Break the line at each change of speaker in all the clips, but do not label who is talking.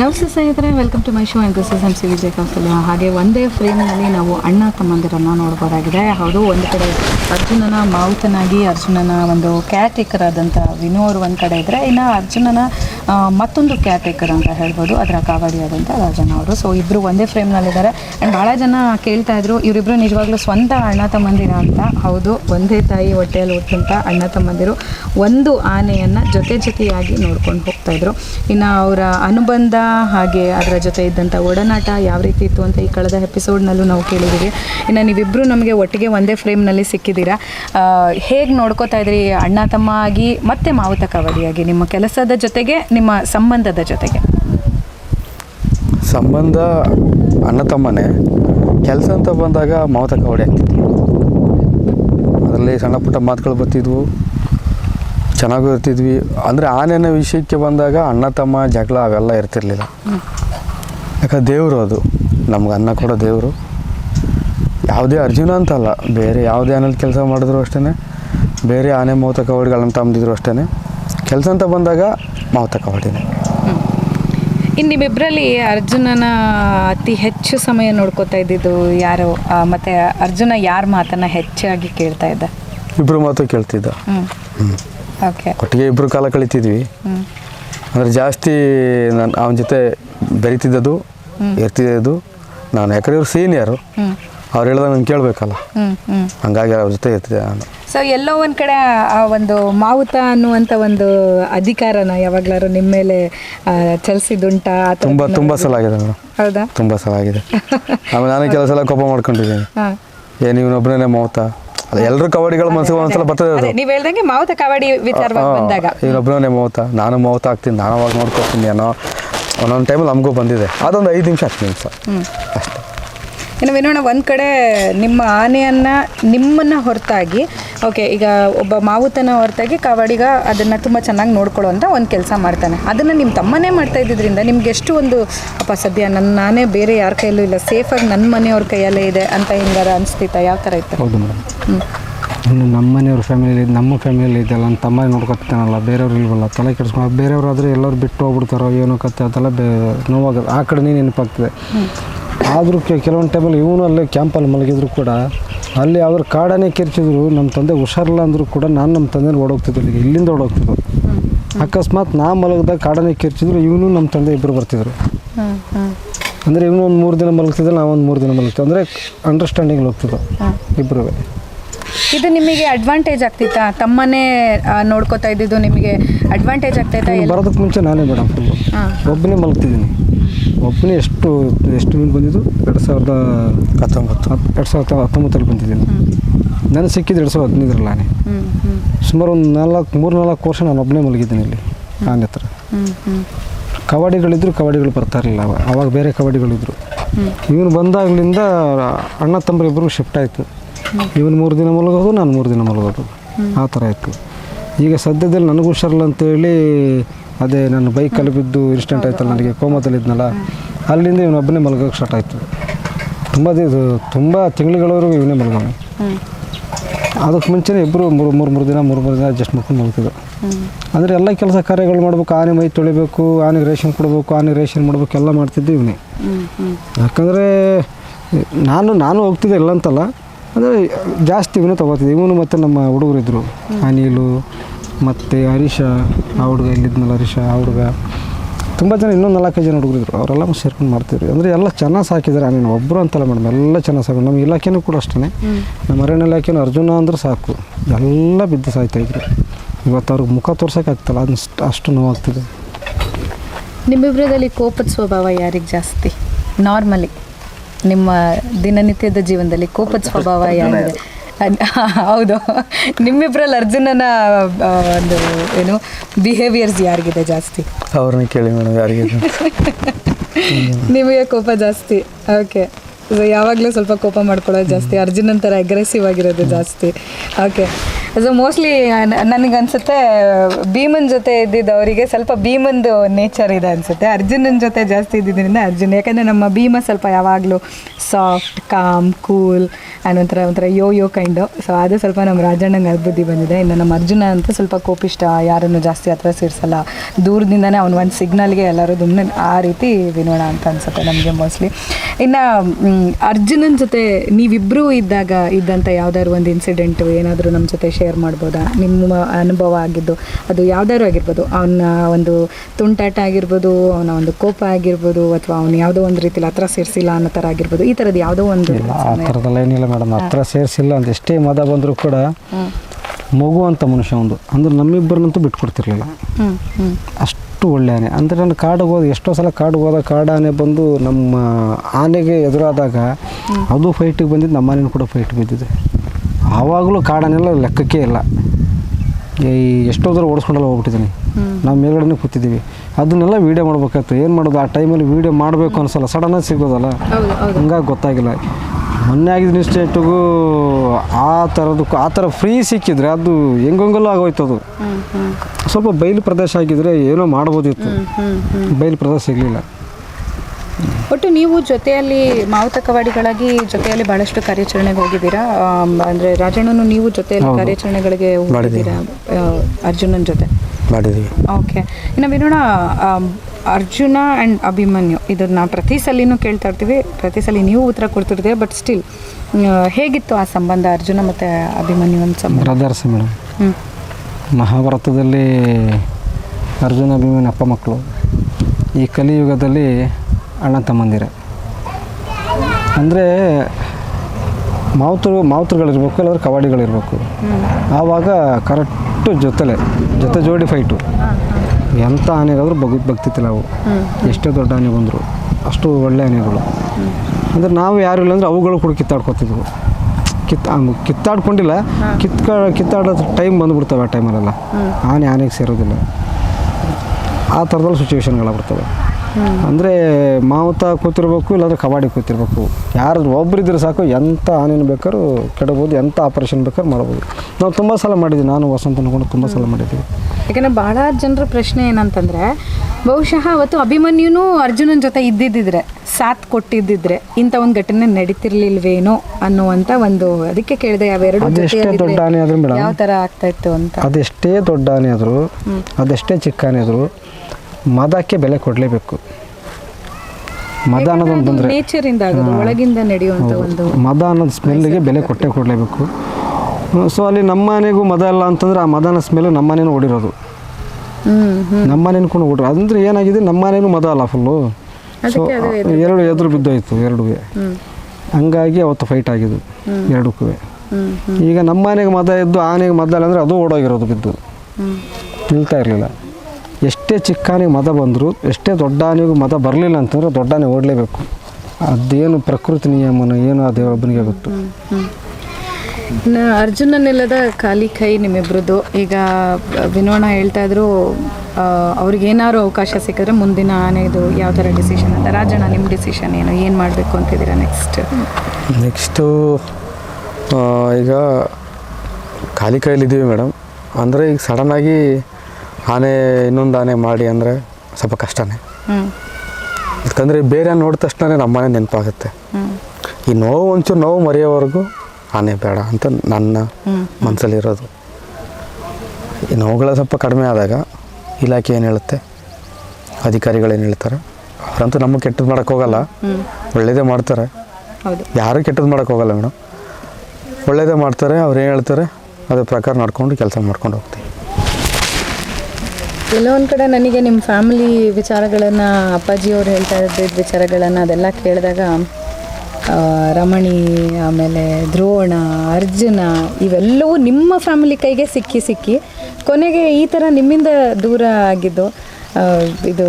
ನಮಸ್ತೆ ಸ್ನೇಹಿತರೆ welcome to my show and this is M C Vijay Kausalya ಹಾಗೆ ಒಂದೇ ಫ್ರೇಮ್ನಲ್ಲಿ ನಾವು ಅಣ್ಣ ತಮ್ಮಂದಿರನ್ನು ನೋಡ್ಬೋದಾಗಿದೆ. ಹೌದು, ಒಂದು ಕಡೆ ಅರ್ಜುನನ ಮಾವುತನಾಗಿ ಅರ್ಜುನನ ಒಂದು ಟೇಕರ್ ಆದಂಥ ವಿನೋರ್ ಒಂದು ಕಡೆ ಇದ್ದರೆ ಇನ್ನು ಅರ್ಜುನನ ಮತ್ತೊಂದು ಕ್ಯಾರ್ ಟೇಕರ್ ಅಂತ ಹೇಳ್ಬೋದು, ಅದರ ಕಾವಾಡಿ ಆದಂಥ ರಾಜನ ಅವರು. ಸೊ ಇಬ್ಬರು ಒಂದೇ ಫ್ರೇಮ್ನಲ್ಲಿದ್ದಾರೆ ಆ್ಯಂಡ್ ಭಾಳ ಜನ ಕೇಳ್ತಾ ಇದ್ರು ಇವರಿಬ್ಬರು ನಿಜವಾಗ್ಲೂ ಸ್ವಂತ ಅಣ್ಣ ತಮ್ಮಂದಿರ ಅಂತ. ಹೌದು, ಒಂದೇ ತಾಯಿ ಹೊಟ್ಟೆಯಲ್ಲಿ ಹುಟ್ಟಂಥ ಅಣ್ಣ ತಮ್ಮಂದಿರು ಒಂದು ಆನೆಯನ್ನು ಜೊತೆ ಜೊತೆಯಾಗಿ ನೋಡ್ಕೊಂಡು ಹೋಗ್ತಾಯಿದ್ರು ಇನ್ನು ಅವರ ಅನುಬಂಧ ಹಾಗೆ ಅದರ ಜೊತೆ ಇದ್ದಂಥ ಒಡನಾಟ ಯಾವ ರೀತಿ ಇತ್ತು ಅಂತ ಈ ಕಳೆದ ಎಪಿಸೋಡ್ನಲ್ಲೂ ನಾವು ಕೇಳಿದ್ದೀವಿ. ಇನ್ನು ನೀವಿಬ್ಬರು ನಮಗೆ ಒಟ್ಟಿಗೆ ಒಂದೇ ಫ್ರೇಮ್ನಲ್ಲಿ ಸಿಕ್ಕಿದ್ದೀರಾ. ಹೇಗೆ ನೋಡ್ಕೋತಾ ಇದ್ರಿ ಅಣ್ಣ ತಮ್ಮ ಆಗಿ, ಮತ್ತೆ ಮಾವುತ ಕವಡಿಯಾಗಿ ನಿಮ್ಮ ಕೆಲಸದ ಜೊತೆಗೆ ನಿಮ್ಮ ಸಂಬಂಧದ ಜೊತೆಗೆ?
ಸಂಬಂಧ ಅಣ್ಣ ತಮ್ಮನೇ. ಕೆಲಸ ಅಂತ ಬಂದಾಗ ಮಾವತ ಕವಡಿ ಆಗ್ತಿತ್ತು ಅದರಲ್ಲಿ ಸಣ್ಣ ಪುಟ್ಟ ಮಾತುಗಳು ಬರ್ತಿದ್ವು. ಚೆನ್ನಾಗೂ ಇರ್ತಿದ್ವಿ. ಅಂದರೆ ಆನೆನ ವಿಷಯಕ್ಕೆ ಬಂದಾಗ ಅಣ್ಣ ತಮ್ಮ ಜಗಳ ಅವೆಲ್ಲ ಇರ್ತಿರ್ಲಿಲ್ಲ. ಯಾಕಂದ್ರೆ ದೇವರು ಅದು. ನಮ್ಗೆ ಅನ್ನ ಕೊಡೋ ದೇವರು. ಯಾವುದೇ ಅರ್ಜುನ ಅಂತಲ್ಲ. ಬೇರೆ ಯಾವುದೇ ಆನೆಯಲ್ಲಿ ಕೆಲಸ ಮಾಡಿದ್ರು ಅಷ್ಟೇ ಬೇರೆ ಆನೆ ಮಾವತ ಕವಡಿಗಳನ್ನ ತಂದಿದ್ರು ಅಷ್ಟೇ ಕೆಲಸ ಅಂತ ಬಂದಾಗ ಮಾವತ ಕವಡಿನೇ
ಇನ್ನು ನಿಮ್ಮಿಬ್ಬರಲ್ಲಿ ಅರ್ಜುನನ ಅತಿ ಹೆಚ್ಚು ಸಮಯ ನೋಡ್ಕೋತಾ ಇದ್ದಿದ್ದು ಯಾರು? ಆ, ಮತ್ತೆ ಅರ್ಜುನ ಯಾರ ಮಾತನ್ನ ಹೆಚ್ಚಾಗಿ ಕೇಳ್ತಾ ಇದ್ದ?
ಇಬ್ಬರು ಮಾತು ಕೇಳ್ತಿದ್ದ.
ಹ್ಮ್. ಓಕೆ.
ಒಟ್ಟಿಗೆ ಇಬ್ಬರು ಕಾಲ ಕಳಿತಿದ್ವಿ.
ಹ್ಮ್.
ಅಂದರೆ ಜಾಸ್ತಿ ನಾನು ಅವನ ಜೊತೆ ಬೆರಿತಿದ್ದದು ಇರ್ತಿದ್ದು ನಾನು ಯಾಕಂದ್ರೆ ಇವ್ರು ಸೀನಿಯರು
ಹ್ಮ್.
ಅವ್ರು ಹೇಳಿದಾಗ ನಾನು ಕೇಳಬೇಕಲ್ಲ. ಹಂಗಾಗಿ ಅವ್ರ ಜೊತೆ ಇರ್ತಿದ್ದೆ ನಾನು.
ಸೊ ಎಲ್ಲೋ ಒಂದು ಕಡೆ ಆ ಒಂದು ಮಾವುತ ಅನ್ನುವಂಥ ಒಂದು ಅಧಿಕಾರನ ಯಾವಾಗ್ಲಾರು ನಿಮ್ಮ ಮೇಲೆ ಚಲಿಸಿದುಂಟ
ತುಂಬ ತುಂಬ ಸಲ ಆಗಿದೆ ಮೇಡಮ್.
ಹೌದಾ?
ತುಂಬ ಸಲ ಆಗಿದೆ. ಆಮೇಲೆ ನಾನು ಕೆಲವು ಸಲ ಕೋಪ ಮಾಡ್ಕೊಂಡಿದ್ದೀನಿ. ಏ ಮೌತ ಅಲ್ಲ ಎಲ್ಲರೂ ಕಬಡ್ಡಿಗಳು ಮನಸ್ಸಿಗೆ ಒಂದ್ಸಲ ಬರ್ತದೆ ಅದು.
ನೀವ್ ಹೇಳ್ದಂಗೆ ಮಾವುತ ಕಬಡ್ಡಿ ವಿಚಾರವಾಗಿ ಬಂದಾಗ.
ಇವನೊಬ್ಬನೇ ಮೌತ ನಾನು ಮಾವುತ ಆಗ್ತೀನಿ ನಾನು ಅವಾಗ ನೋಡ್ಕೊತೀನಿ ಅನ್ನೋ ಒಂದೊಂದು ಟೈಮಲ್ಲಿ ನಮಗೂ ಬಂದಿದೆ. ಅದೊಂದು ಐದು ನಿಮಿಷ ಹತ್ತು ನಿಮಿಷ. ಅಷ್ಟೇ.
ಇನ್ನು ವಿನೋಣ ಒಂದು ಕಡೆ ನಿಮ್ಮ ಆನೆಯನ್ನು ನಿಮ್ಮನ್ನು ಹೊರತಾಗಿ ಓಕೆ ಈಗ ಒಬ್ಬ ಮಾವುತನ ಹೊರತಾಗಿ ಕಾವಾಡಿಗ ಅದನ್ನು ತುಂಬ ಚೆನ್ನಾಗಿ ನೋಡ್ಕೊಳ್ಳೋಂಥ ಒಂದು ಕೆಲಸ ಮಾಡ್ತಾನೆ. ಅದನ್ನು ನಿಮ್ಮ ತಮ್ಮನೇ ಮಾಡ್ತಾ ಇದ್ದಿದ್ದರಿಂದ ನಿಮ್ಗೆ ಎಷ್ಟು ಒಂದು ಅಪ್ಪ ಸದ್ಯ ನನ್ನ ನಾನೇ ಬೇರೆ ಯಾರ ಕೈಯಲ್ಲೂ ಇಲ್ಲ ಸೇಫಾಗಿ ನನ್ನ ಮನೆಯವ್ರ ಕೈಯಲ್ಲೇ ಇದೆ ಅಂತ ಹಿಂಗಾರ ಅನಿಸ್ತಿತ್ತ? ಯಾವ ಥರ ಇತ್ತು?
ಹೌದು ಮೇಡಮ್. ಇನ್ನು ನಮ್ಮ ಮನೆಯವ್ರ ಫ್ಯಾಮಿಲಿ ನಮ್ಮ ಫ್ಯಾಮಿಲಿ ಇದೆಯಲ್ಲ ನನ್ನ ತಮ್ಮ ನೋಡ್ಕೊತಾನಲ್ಲ ಬೇರೆಯವ್ರು ಇಲ್ವಲ್ಲ ತಲೆ ಕೆಡಿಸ್ಕೊಂಡು ಬೇರೆಯವ್ರಾದರೆ ಎಲ್ಲರೂ ಬಿಟ್ಟು ಹೋಗ್ಬಿಡ್ತಾರೋ ಏನೋ ಕತ್ತೆ ಅದೆಲ್ಲ ಬೇ ನೋವಾಗ ಆ ಕಡೆನೇ ನೆನಪಾಗ್ತದೆ. ಆದರೂ ಕೆಲವೊಂದು ಟೈಮಲ್ಲಿ ಇವನು ಅಲ್ಲೇ ಕ್ಯಾಂಪಲ್ಲಿ ಮಲಗಿದ್ರು ಕೂಡ ಅಲ್ಲಿ ಅವ್ರ ಕಾಡನೇ ಕಿರ್ಚಿದ್ರು ನಮ್ಮ ತಂದೆ ಹುಷಾರಿಲ್ಲ ಅಂದರೂ ಕೂಡ ನಾನು ನಮ್ಮ ತಂದೆ ಓಡೋಗ್ತಿದ್ದೆ ಅಲ್ಲಿಗೆ ಇಲ್ಲಿಂದ ಓಡೋಗ್ತಿದ್ದು. ಅಕಸ್ಮಾತ್ ನಾ ಮಲಗಿದಾಗ ಕಾಡನೇ ಕಿರ್ಚಿದ್ರು ಇವನು ನಮ್ಮ ತಂದೆ ಇಬ್ಬರು ಬರ್ತಿದ್ರು. ಅಂದರೆ ಇವನು ಒಂದು ಮೂರು ದಿನ ಮಲಗ್ತಿದ್ದೆ ನಾವು ಒಂದು ಮೂರು ದಿನ ಮಲಗ್ತೀವಿ ಅಂದರೆ ಅಂಡರ್ಸ್ಟ್ಯಾಂಡಿಂಗ್ ಹೋಗ್ತಿದ್ದೋ ಇಬ್ಬರು
ಇದು ನಿಮಗೆ ಅಡ್ವಾಂಟೇಜ್ ಆಗ್ತಿತ್ತಾ? ತಮ್ಮನೇ ನೋಡ್ಕೋತಾ ಇದ್ದಿದ್ದು ನಿಮಗೆ ಅಡ್ವಾಂಟೇಜ್ ಆಗ್ತೈತಾ
ಬರೋದಕ್ಕೆ ಮುಂಚೆ ನಾನೇ ಮೇಡಮ್ ಒಬ್ಬನೇ ಮಲಗ್ತಿದ್ದೀನಿ. ಒಬ್ಬನೇ ಎಷ್ಟು ಎಷ್ಟು ಮೀನು ಬಂದಿದ್ದು? ಎರಡು ಸಾವಿರದ
ಹತ್ತೊಂಬತ್ತು.
ಹತ್ತು ಎರಡು ಸಾವಿರದ ಹತ್ತೊಂಬತ್ತರಲ್ಲಿ ಬಂದಿದ್ದೀನಿ. ನಾನು ಸಿಕ್ಕಿದ್ದು ಎರಡು ಸಾವಿರದ ಹದಿನೈದರಲ್ಲಿ
ಹ್ಞೂ
ಸುಮಾರು ಒಂದು ನಾಲ್ಕು ಮೂರು ನಾಲ್ಕು ವರ್ಷ ನಾನು ಒಬ್ಬನೇ ಮಲಗಿದ್ದೀನಿ ಇಲ್ಲಿ ಆನೆ ಹತ್ರ. ಕಬಡ್ಡಿಗಳಿದ್ರು ಕಬಡ್ಡಿಗಳು ಬರ್ತಾ ಇರಲಿಲ್ಲ ಅವಾಗ. ಅವಾಗ ಬೇರೆ ಕಬಡ್ಡಿಗಳಿದ್ರು. ಇವನು ಬಂದಾಗಲಿಂದ ಅಣ್ಣ ತಮ್ಮರಿಬ್ಬರು ಶಿಫ್ಟ್ ಆಯಿತು. ಇವನು ಮೂರು ದಿನ ಮಲಗೋದು ನಾನು ಮೂರು ದಿನ ಮಲಗೋದು. ಆ ಥರ ಆಯಿತು. ಈಗ ಸದ್ಯದಲ್ಲಿ ನನಗೂ ಹುಷಾರಿಲ್ಲ ಅಂತೇಳಿ ಅದೇ ನಾನು ಬೈಕಲ್ಲಿ ಬಿದ್ದು ಇನ್ಸಿಡೆಂಟ್ ಆಯ್ತಲ್ಲ ನನಗೆ ಕೋಮದಲ್ಲಿದ್ನಲ್ಲ ಅಲ್ಲಿಂದ ಇವನೊಬ್ಬನೇ ಮಲಗೋಕೆ ಸ್ಟಾರ್ಟ್ ಆಯಿತು. ತುಂಬ ಇದು ತುಂಬ ತಿಂಗಳುಗಳವರೆಗೂ ಇವನೇ ಮಲಗೋನು. ಅದಕ್ಕೆ ಮುಂಚೆನೇ ಇಬ್ಬರು ಮೂರು ಮೂರು ಮೂರು ದಿನ ಮೂರು ಮೂರು ದಿನ ಅಡ್ಜಸ್ಟ್ ಮಾಡ್ಕೊಂಡು ಮಲಗಿದ್ರು ಅಂದರೆ ಎಲ್ಲ ಕೆಲಸ ಕಾರ್ಯಗಳು ಮಾಡಬೇಕು ಆನೆ ಮೈ ತೊಳಿಬೇಕು ಆನೆಗೆ ರೇಷನ್ ಕೊಡಬೇಕು ಆನೆಗೆ ರೇಷನ್ ಮಾಡಬೇಕು ಎಲ್ಲ ಮಾಡ್ತಿದ್ದೆ ಇವನೇ. ಯಾಕಂದರೆ ನಾನು ನಾನು ಹೋಗ್ತಿದ್ದೆ ಇಲ್ಲ ಅಂತಲ್ಲ ಅಂದರೆ ಜಾಸ್ತಿ ಇವನು ತೊಗೋತಿದ್ದೆ. ಇವನು ಮತ್ತು ನಮ್ಮ ಹುಡುಗರಿದ್ದರು ಅನಿಲು ಮತ್ತು ಹರೀಶ ಆ ಹುಡುಗ ಇಲ್ಲಿದ್ನಲ್ಲ ಹರೀಶ ಆ ಹುಡುಗ. ತುಂಬ ಜನ ಇನ್ನೊಂದು ನಾಲ್ಕೈದು ಜನ ಹುಡುಗರಿದ್ರು. ಅವರೆಲ್ಲ ಸೇರ್ಕೊಂಡು ಮಾಡ್ತಿದ್ರು. ಅಂದರೆ ಎಲ್ಲ ಚೆನ್ನಾಗಿ ಸಾಕಿದ್ದಾರೆ. ನಾನು ಒಬ್ಬರು ಅಂತಲ್ಲ ಮೇಡಮ್ ಎಲ್ಲ ಚೆನ್ನಾಗಿ ಸಾಕು ನಮ್ಮ ಇಲಾಖೆನೂ ಕೂಡ ಅಷ್ಟೇ ನಮ್ಮ ಅರಣ್ಯ ಇಲಾಖೆನೂ ಅರ್ಜುನ ಅಂದ್ರೆ ಸಾಕು. ಎಲ್ಲ ಬಿದ್ದು ಸಾಯ್ತಾಯಿದ್ರು ಇವತ್ತು ಅವ್ರಿಗೆ ಮುಖ ತೋರ್ಸೋಕ್ಕಾಗ್ತಲ್ಲ ಅದನ್ನ ಅಷ್ಟು ನೋವಾಗ್ತಿದೆ.
ನಿಮ್ಮಿಬ್ಬರದಲ್ಲಿ ಕೋಪದ ಸ್ವಭಾವ ಯಾರಿಗೆ ಜಾಸ್ತಿ? ನಾರ್ಮಲಿ ನಿಮ್ಮ ದಿನನಿತ್ಯದ ಜೀವನದಲ್ಲಿ ಕೋಪದ ಸ್ವಭಾವ ಯಾರಿದೆ? ಹೌದು. ನಿಮ್ಮಿಬ್ಬರಲ್ಲಿ ಅರ್ಜುನನ ಒಂದು ಏನು ಬಿಹೇವಿಯರ್ಸ್ ಯಾರಿಗಿದೆ ಜಾಸ್ತಿ?
ಅವ್ರನ್ನ ಕೇಳಿ ಮೇಡಮ್ ಯಾರಿಗೆ
ನಿಮಗೆ ಕೋಪ ಜಾಸ್ತಿ. ಓಕೆ ಸೊ ಯಾವಾಗಲೂ ಸ್ವಲ್ಪ ಕೋಪ ಮಾಡ್ಕೊಳ್ಳೋದು ಜಾಸ್ತಿ. ಅರ್ಜುನ್ ಥರ ಅಗ್ರೆಸಿವ್ ಆಗಿರೋದು ಜಾಸ್ತಿ. ಓಕೆ ಸೊ ಮೋಸ್ಟ್ಲಿ ನನಗನ್ಸುತ್ತೆ ಭೀಮನ್ ಜೊತೆ ಇದ್ದಿದ್ದು ಅವರಿಗೆ ಸ್ವಲ್ಪ ಭೀಮಂದು ನೇಚರ್ ಇದೆ ಅನ್ಸುತ್ತೆ. ಅರ್ಜುನನ ಜೊತೆ ಜಾಸ್ತಿ ಇದ್ದಿದ್ದರಿಂದ ಅರ್ಜುನ್. ಯಾಕಂದರೆ ನಮ್ಮ ಭೀಮ ಸ್ವಲ್ಪ ಯಾವಾಗಲೂ ಸಾಫ್ಟ್ ಕಾಮ್ ಕೂಲ್ ಆ್ಯಂಡ್ ಒಂಥರ ಒಂಥರ ಯೋ ಯೋ ಕೈಂಡು ಸೊ ಅದು ಸ್ವಲ್ಪ ನಮ್ಮ ರಾಜಣ್ಣಂಗೆ ಅದ್ಬುದ್ಧಿ ಬಂದಿದೆ. ಇನ್ನು ನಮ್ಮ ಅರ್ಜುನ ಅಂತ ಸ್ವಲ್ಪ ಕೋಪಿಷ್ಟ, ಯಾರನ್ನು ಜಾಸ್ತಿ ಹತ್ರ ಸೇರಿಸಲ್ಲ. ದೂರದಿಂದನೇ ಅವ್ನು ಒಂದು ಸಿಗ್ನಲ್ಗೆ ಎಲ್ಲರೂ ದುಮ್ಮನೆ ಆ ರೀತಿ ವಿನೋಣ ಅಂತ ಅನ್ಸುತ್ತೆ ನಮಗೆ ಮೋಸ್ಟ್ಲಿ ಇನ್ನು ಅರ್ಜುನನ ಜೊತೆ ನೀವಿಬ್ಬರೂ ಇದ್ದಾಗ ಇದ್ದಂಥ ಯಾವ್ದಾದ್ರು ಒಂದು ಇನ್ಸಿಡೆಂಟು ಏನಾದರೂ ನಮ್ಮ ಜೊತೆ ಶೇರ್ ಮಾಡ್ಬೋದಾ? ನಿಮ್ಮ ಅನುಭವ ಆಗಿದ್ದು. ಅದು ಯಾವ್ದಾದ್ರು ಆಗಿರ್ಬೋದು. ಅವನ ಒಂದು ತುಂಟಾಟ ಆಗಿರ್ಬೋದು, ಅವನ ಒಂದು ಕೋಪ ಆಗಿರ್ಬೋದು, ಅಥವಾ ಅವ್ನು ಯಾವುದೋ ಒಂದು ರೀತಿಲಿ ಹತ್ರ ಸೇರಿಸಿಲ್ಲ ಅನ್ನೋ ಥರ ಆಗಿರ್ಬೋದು. ಈ ಥರದ್ದು ಯಾವುದೋ ಒಂದು
ಇಲ್ಲ ಆ ಥರದಲ್ಲ ಏನಿಲ್ಲ ಮೇಡಮ್ ಹತ್ರ ಸೇರಿಸಿಲ್ಲ ಅಂತ ಎಷ್ಟೇ ಮದ ಬಂದರೂ ಕೂಡ. ಮಗು ಅಂತ ಮನುಷ್ಯ ಒಂದು. ಅಂದ್ರೆ ನಮ್ಮಿಬ್ಬರನ್ನಂತೂ ಬಿಟ್ಕೊಡ್ತಿರ್ಲಿಲ್ಲ. ಅಷ್ಟು ಒಳ್ಳೆ ಆನೆ ಅಂದರೆ ನಾನು ಕಾಡಿಗೆ ಹೋದ ಎಷ್ಟೋ ಸಲ ಕಾಡಿಗೆ ಹೋದ ಕಾಡು ಆನೆ ಬಂದು ನಮ್ಮ ಆನೆಗೆ ಎದುರಾದಾಗ ಅದು ಫೈಟಿಗೆ ಬಂದಿದ್ದು ನಮ್ಮ ಆನೆನೂ ಕೂಡ ಫೈಟ್ ಬಿದ್ದಿದೆ ಆವಾಗಲೂ ಕಾಡಾನೆಲ್ಲ ಲೆಕ್ಕಕ್ಕೆ ಇಲ್ಲ. ಈ ಎಷ್ಟೋ ದೂರ ಓಡಿಸ್ಕೊಂಡೆಲ್ಲ ಹೋಗ್ಬಿಟ್ಟಿದ್ದೀನಿ. ನಾವು ಮೇಲ್ಗಡೆನೇ ಕೂತಿದ್ದೀವಿ. ಅದನ್ನೆಲ್ಲ ವೀಡಿಯೋ ಮಾಡ್ಬೇಕಾಯ್ತು. ಏನು ಮಾಡೋದು? ಆ ಟೈಮಲ್ಲಿ ವೀಡಿಯೋ ಮಾಡಬೇಕು ಅನ್ಸಲ್ಲ. ಸಡನ್ನಾಗಿ ಸಿಗೋದಲ್ಲ ಹಂಗಾಗಿ ಗೊತ್ತಾಗಿಲ್ಲ. ಮೊನ್ನೆ ಆಗಿದ್ದ ಮಿಸ್ಟೇಟಿಗೂ ಆ ಥರದಕ್ಕೂ ಆ ಥರ ಫ್ರೀ ಸಿಕ್ಕಿದ್ರೆ ಅದು ಹೆಂಗಂಗಲ್ಲೂ ಆಗೋಯ್ತು ಅದು. ಸ್ವಲ್ಪ ಬಯಲು ಪ್ರದೇಶ ಆಗಿದ್ರೆ ಏನೋ ಮಾಡ್ಬೋದಿತ್ತು. ಬಯಲು ಪ್ರದೇಶ ಸಿಗಲಿಲ್ಲ
ಒಟ್ಟು ನೀವು ಜೊತೆಯಲ್ಲಿ ಮಾವುತಕವಾಡಿಗಳಾಗಿ ಜೊತೆಯಲ್ಲಿ ಬಹಳಷ್ಟು ಕಾರ್ಯಾಚರಣೆಗೆ ಹೋಗಿದ್ದೀರಾ? ಅಂದ್ರೆ ರಾಜಣ್ಣನು ನೀವು ಜೊತೆಯಲ್ಲಿ ಕಾರ್ಯಾಚರಣೆಗಳಿಗೆ ಹೋಗಿದ್ದೀರಾ? ಅರ್ಜುನನ ಜೊತೆ?
ಮಾಡಿದ್ದೀವಿ.
ಓಕೆ. ಇನ್ನು ಅರ್ಜುನ ಆ್ಯಂಡ್ ಅಭಿಮನ್ಯು ಇದನ್ನ ಪ್ರತಿ ಸಲಿನೂ ಕೇಳ್ತಾ ಇರ್ತೀವಿ. ಪ್ರತಿ ಸಲ ನೀವು ಉತ್ತರ ಕೊಡ್ತಿರ್ತೀವಿ ಬಟ್ ಸ್ಟಿಲ್ ಹೇಗಿತ್ತು ಆ ಸಂಬಂಧ ಅರ್ಜುನ ಮತ್ತು ಅಭಿಮನ್ಯು ಅಂತ ಸಂಬಂಧ
ಬ್ರದರ್ಸ್ ಮೇಡಮ್ ಮಹಾಭಾರತದಲ್ಲಿ ಅರ್ಜುನ ಅಭಿಮನ್ಯು ಅಪ್ಪ ಮಕ್ಕಳು. ಈ ಕಲಿಯುಗದಲ್ಲಿ ಅಣ್ಣ ತಮ್ಮಂದಿರ. ಅಂದರೆ ಮಾವುತರು, ಮಾವುತರುಗಳಿರ್ಬೇಕು, ಇಲ್ಲಾದ್ರೆ ಕವಾಡಿಗಳಿರ್ಬೇಕು ಆವಾಗ ಕರೆಕ್ಟು ಜೊತೆಲೆ, ಜೊತೆ ಜೋಡಿ ಫೈಟು ಎಂಥ ಆನೆಗಾದರೂ ಬಗ್ ಬಗ್ತಿತ್ತಿಲ್ಲ ಅವು ಎಷ್ಟೇ ದೊಡ್ಡ ಆನೆ ಬಂದರು, ಅಷ್ಟು ಒಳ್ಳೆ ಆನೆಗಳು ಅಂದರೆ ನಾವು ಯಾರು ಇಲ್ಲ ಅಂದರೆ ಅವುಗಳು ಕೂಡ ಕಿತ್ತಾಡ್ಕೊತಿದ್ವು. ಕಿತ್ ಕಿತ್ತಾಡ್ಕೊಂಡಿಲ್ಲ, ಕಿತ್ಕ, ಕಿತ್ತಾಡೋ ಟೈಮ್ ಬಂದುಬಿಡ್ತವೆ ಆ ಟೈಮಲ್ಲೆಲ್ಲ ಆನೆ ಆನೆಗೆ ಸೇರೋದಿಲ್ಲ. ಆ ಥರದಲ್ಲಿ ಸಿಚುವೇಶನ್ಗಳಾಗ್ಬಿಡ್ತವೆ ಅಂದರೆ ಮಾವುತ ಕೂತಿರ್ಬೇಕು ಇಲ್ಲಾಂದ್ರೆ ಕಬಾಡಿ ಕೂತಿರ್ಬೇಕು. ಯಾರು ಒಬ್ಬರಿದ್ರೆ ಸಾಕು ಎಂಥ ಆನೆ ಬೇಕಾದ್ರೂ ಕೆಡಬೋದು ಎಂಥ ಆಪರೇಷನ್ ಬೇಕಾದ್ರೂ ಮಾಡ್ಬೋದು. ನಾವು ತುಂಬ ಸಲ ಮಾಡಿದ್ದೀವಿ ನಾನು ವಸಂತ ಅನ್ಕೊಂಡು ತುಂಬ ಸಲ ಮಾಡಿದ್ದೀವಿ
ಯಾಕಂದರೆ ಬಹಳ ಜನರ ಪ್ರಶ್ನೆ ಏನಂತಂದ್ರೆ ಬಹುಶಃ ಅವತ್ತು ಅಭಿಮನ್ಯುನು ಅರ್ಜುನನ ಜೊತೆ ಇದ್ದಿದ್ದಿದ್ರೆ ಸಾಥ್ ಕೊಟ್ಟಿದ್ದಿದ್ರೆ ಇಂಥ ಒಂದು ಘಟನೆ ನಡೀತಿರ್ಲಿಲ್ವೇನೋ ಅನ್ನುವಂತ ಒಂದು ಅದಕ್ಕೆ ಕೇಳಿದೆ ಯಾವೆರಡು
ಅದೆಷ್ಟೇ ದೊಡ್ಡ ಆನೆ ಆದ್ರೂ
ಯಾವ ತರ ಆಗ್ತಾ ಇತ್ತು ಅಂತ.
ಅದೆಷ್ಟೇ ದೊಡ್ಡ ಆನೆ ಆದರೂ ಅದೆಷ್ಟೇ ಚಿಕ್ಕ ಆನೆ ಆದರೂ ಮದಕ್ಕೆ ಬೆಲೆ ಕೊಡಲೇಬೇಕು. ಮದ ಅನ್ನೋದೊಂದು ಬಂದರೆ
ಒಳಗಿಂದ ನಡೆಯುವಂಥ ಒಂದು
ಮದ ಅನ್ನೋದು ಸ್ಮೆಲ್ಗೆ ಬೆಲೆ ಕೊಟ್ಟೆ ಕೊಡಲೇಬೇಕು. ಸೊ ಅಲ್ಲಿ ನಮ್ಮ ಮನೆಗೂ ಮದ ಇಲ್ಲ ಅಂತಂದ್ರೆ ಆ ಮದನ ಸ್ಮೆಲ್ ನಮ್ಮ ಮನೇನು ಓಡಿರೋದು. ನಮ್ಮ ಮನೇನು ಕೂಡ ಓಡಿರೋ ಅದಂದ್ರೆ ಏನಾಗಿದೆ? ನಮ್ಮ ಮನೇನು ಮದ ಅಲ್ಲ ಫುಲ್ಲು ಸೊ ಎರಡು ಎದುರು ಬಿದ್ದೋಯ್ತು ಎರಡೂ
ಹ್ಮ್.
ಹಂಗಾಗಿ ಅವತ್ತು ಫೈಟ್ ಆಗಿದ್ದು ಎರಡಕ್ಕೂ ಈಗ ನಮ್ಮ ಮನೆಗೆ ಮದ ಇದ್ದು ಆನೆಗೆ ಮದ ಇಲ್ಲ ಅಂದರೆ ಅದು ಓಡೋಗಿರೋದು ಬಿದ್ದು. ನಿಲ್ತಾ ಇರಲಿಲ್ಲ. ಎಷ್ಟೇ ಚಿಕ್ಕಾನಿಗೆ ಮತ ಮದ ಬಂದರೂ ಎಷ್ಟೇ ದೊಡ್ಡ ಮತ ಮದ ಬರಲಿಲ್ಲ ಅಂತಂದ್ರೆ ದೊಡ್ಡಾನೆ ಓಡಲೇಬೇಕು. ಅದೇನು ಪ್ರಕೃತಿ ನಿಯಮನ ಏನು ಆ ದೇವರೊಬ್ಬನಿಗೆ ಗೊತ್ತು.
ಇನ್ನು ಅರ್ಜುನನೆಲ್ಲದ ಖಾಲಿ ಕೈ ನಿಮ್ಮಿಬ್ರದ್ದು ಈಗ ವಿನೋಣ ಹೇಳ್ತಾ ಇದ್ರು ಅವ್ರಿಗೇನಾದ್ರು ಅವ್ರಿಗೆ ಏನಾದ್ರು ಅವಕಾಶ ಸಿಕ್ಕಿದ್ರೆ ಮುಂದಿನ ಆನೆದು ಯಾವ ಥರ ಡಿಸಿಷನ್ ಅಂತ. ರಾಜಣ್ಣ ನಿಮ್ಮ ಡಿಸಿಷನ್ ಏನು? ಏನು ಮಾಡಬೇಕು ಅಂತಿದ್ದೀರಾ ನೆಕ್ಸ್ಟ್
ನೆಕ್ಸ್ಟು ಈಗ ಖಾಲಿ ಕೈಲಿದ್ದೀವಿ ಮೇಡಮ್. ಅಂದರೆ ಈಗ ಸಡನ್ನಾಗಿ ಆನೆ ಇನ್ನೊಂದು ಆನೆ ಮಾಡಿ ಅಂದರೆ ಸ್ವಲ್ಪ ಕಷ್ಟನೇ. ಯಾಕಂದರೆ ಬೇರೆ ನೋಡಿದ ತಕ್ಷಣ ನಮ್ಮನೆ ನೆನಪಾಗುತ್ತೆ. ಈ ನೋವು ಒಂಚೂರು ನೋವು ಮರೆಯೋವರೆಗೂ ಆನೆ ಬೇಡ ಅಂತ ನನ್ನ ಮನಸ್ಸಲ್ಲಿರೋದು ಈ ನೋವುಗಳ ಸ್ವಲ್ಪ ಕಡಿಮೆ ಆದಾಗ ಇಲಾಖೆ ಏನು ಹೇಳುತ್ತೆ? ಅಧಿಕಾರಿಗಳು ಏನು ಹೇಳ್ತಾರೆ? ಅವರಂತೂ ನಮಗೆ ಕೆಟ್ಟದ್ದು ಮಾಡೋಕ್ಕೆ ಹೋಗಲ್ಲ. ಒಳ್ಳೇದೇ ಮಾಡ್ತಾರೆ.
ಯಾರೂ
ಯಾರು ಕೆಟ್ಟದ್ದು ಮಾಡೋಕ್ಕೆ ಹೋಗಲ್ಲ ಮೇಡಮ್ ಒಳ್ಳೇದೇ ಮಾಡ್ತಾರೆ ಅವ್ರು ಏನು ಹೇಳ್ತಾರೆ? ಅದ್ರ ಪ್ರಕಾರ ನಡ್ಕೊಂಡು ಕೆಲಸ ಮಾಡ್ಕೊಂಡು ಹೋಗ್ತೀವಿ
ಒಂದು ಕಡೆ ನನಗೆ ನಿಮ್ಮ ಫ್ಯಾಮಿಲಿ ವಿಚಾರಗಳನ್ನು ಅಪ್ಪಾಜಿಯವರು ಹೇಳ್ತಾ ಇದ್ದಿದ್ದ ವಿಚಾರಗಳನ್ನು ಅದೆಲ್ಲ ಕೇಳಿದಾಗ ರಮಣಿ, ಆಮೇಲೆ ದ್ರೋಣ, ಅರ್ಜುನ, ಇವೆಲ್ಲವೂ ನಿಮ್ಮ ಫ್ಯಾಮಿಲಿ ಕೈಗೆ ಸಿಕ್ಕಿ ಸಿಕ್ಕಿ ಕೊನೆಗೆ ಈ ಥರ ನಿಮ್ಮಿಂದ ದೂರ ಆಗಿದ್ದು. ಇದು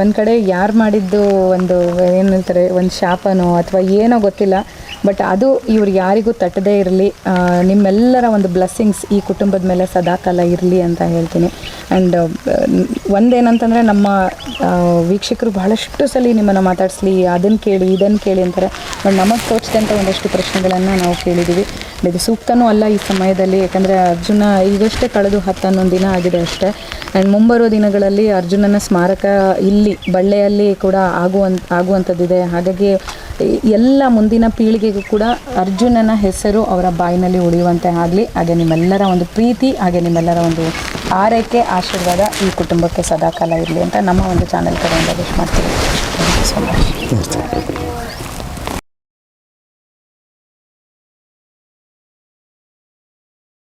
ಒಂದು ಕಡೆ ಯಾರು ಮಾಡಿದ್ದು ಒಂದು ಏನು ಹೇಳ್ತಾರೆ ಒಂದು ಶಾಪನೋ ಅಥವಾ ಏನೋ ಗೊತ್ತಿಲ್ಲ, ಬಟ್ ಅದು ಇವ್ರು ಯಾರಿಗೂ ತಟ್ಟದೇ ಇರಲಿ ನಿಮ್ಮೆಲ್ಲರ ಒಂದು ಬ್ಲೆಸ್ಸಿಂಗ್ಸ್ ಈ ಕುಟುಂಬದ ಮೇಲೆ ಸದಾಕಾಲ ಇರಲಿ ಅಂತ ಹೇಳ್ತೀನಿ. ಆ್ಯಂಡ್ ಒಂದೇನಂತಂದರೆ ನಮ್ಮ ವೀಕ್ಷಕರು ಬಹಳಷ್ಟು ಸಲ ನಿಮ್ಮನ್ನು ಮಾತಾಡಿಸ್ಲಿ ಅದನ್ನು ಕೇಳಿ ಇದನ್ನು ಕೇಳಿ ಅಂತಾರೆ. ಬಟ್ ನಮಗೆ ತೋಚಿದಂಥ ಒಂದಷ್ಟು ಪ್ರಶ್ನೆಗಳನ್ನು ನಾವು ಕೇಳಿದ್ದೀವಿ ಇದು ಸೂಕ್ತನೂ ಅಲ್ಲ ಈ ಸಮಯದಲ್ಲಿ, ಯಾಕಂದರೆ ಅರ್ಜುನ ಈಗಷ್ಟೇ ಕಳೆದು ಹತ್ತು ಹನ್ನೊಂದು ದಿನ ಆಗಿದೆ ಅಷ್ಟೇ. ಆ್ಯಂಡ್ ಮುಂಬರುವ ದಿನಗಳಲ್ಲಿ ಅರ್ಜುನನ ಸ್ಮಾರಕ ಇಲ್ಲಿ, ಬಳ್ಳೆಯಲ್ಲಿ ಕೂಡ ಆಗುವಂತ ಆಗುವಂಥದ್ದಿದೆ. ಹಾಗಾಗಿ ಎಲ್ಲ ಮುಂದಿನ ಪೀಳಿಗೆಗೂ ಕೂಡ ಅರ್ಜುನನ ಹೆಸರು ಅವರ ಬಾಯಿನಲ್ಲಿ ಉಳಿಯುವಂತೆ ಆಗಲಿ. ಹಾಗೆ ನಿಮ್ಮೆಲ್ಲರ ಒಂದು ಪ್ರೀತಿ, ಹಾಗೆ ನಿಮ್ಮೆಲ್ಲರ ಒಂದು ಆರೈಕೆ, ಆಶೀರ್ವಾದ ಈ ಕುಟುಂಬಕ್ಕೆ ಸದಾಕಾಲ ಇರಲಿ ಅಂತ ನಮ್ಮ ಒಂದು ಚಾನೆಲ್ ಕಡೆಯಿಂದ ವಿಶ್ ಮಾಡ್ತೀವಿ. Thank you so much